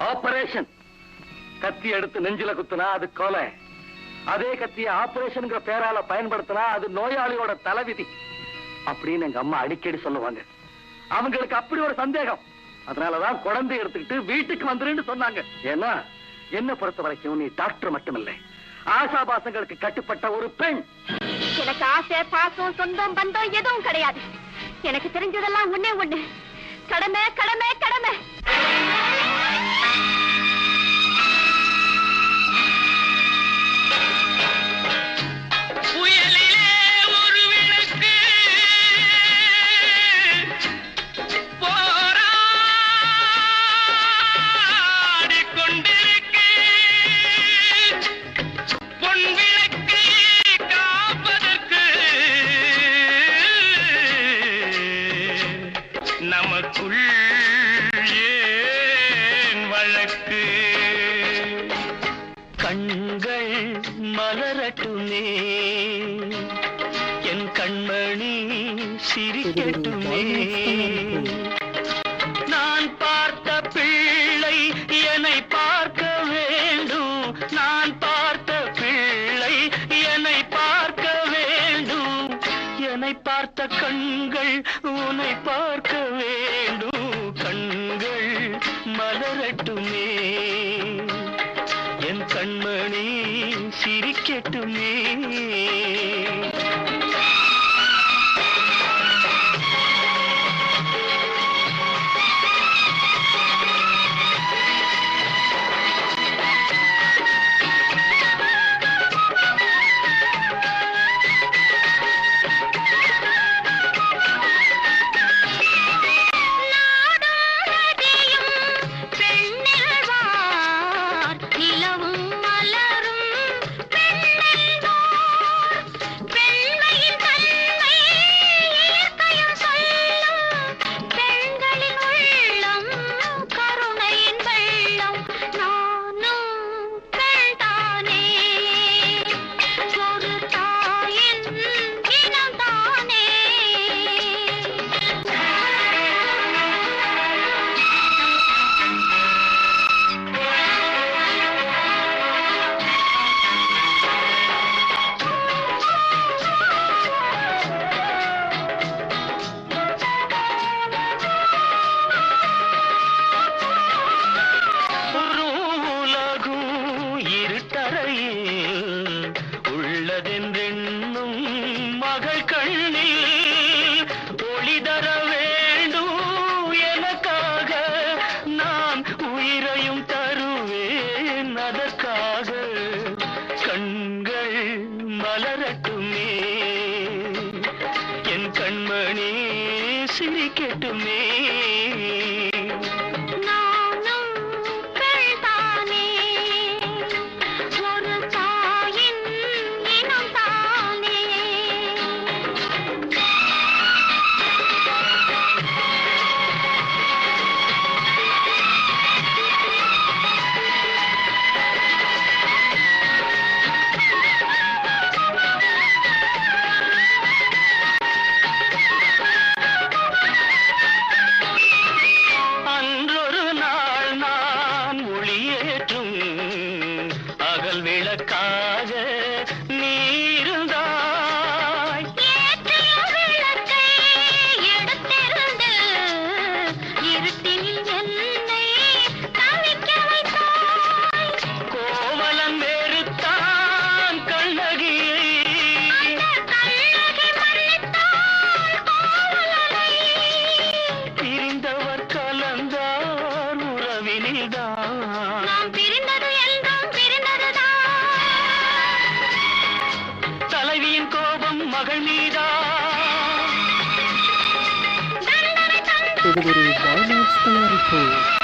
Operation கத்தி எடுத்து நெஞ்சில குத்துனா அது கொலை. அதே கத்திய ஆபரேஷன்ங்கிற பேரால பயன்படுத்தினா அது நோயாளியோட தலைவிதி. அப்படின்னு எங்க அம்மா அடிக்கடி சொல்லுவாங்க. அவங்களுக்கு அப்படி ஒரு சந்தேகம். அதனாலதான் குழந்தை எடுத்துக்கிட்டு வீட்டுக்கு வந்துருன்னு சொன்னாங்க. ஏன்னா என்ன பொறுத்த வரைக்கும் நீ டாக்டர் மட்டுமில்லை. ஆசாபாசங்களுக்கு கட்டுப்பட்ட ஒரு பெண். எனக்கு ஆசை பாசம் சொந்தம் பந்தம் எதுவும் கிடையாது. எனக்கு தெரிஞ்சதெல்லாம் ஒன்னே ஒண்ணு. கடமை கடமை கடமை. கண்கள் மலரட்டுமே. என் கண்மணி சிரிக்கட்டுமே. நான் பார்த்த பிள்ளை என்னை பார்க்க வேண்டும். நான் பார்த்த பிள்ளை என்னை பார்க்க வேண்டும். என்னை பார்த்த கண்கள் உன்னை பார்க்க வேண்டும். கண்கள் மலரட்டுமே. சிரிக்கட்டுமே சிரிக்கட்டுமே மகள் தந்த இது ஒரு தயாரிப்பு.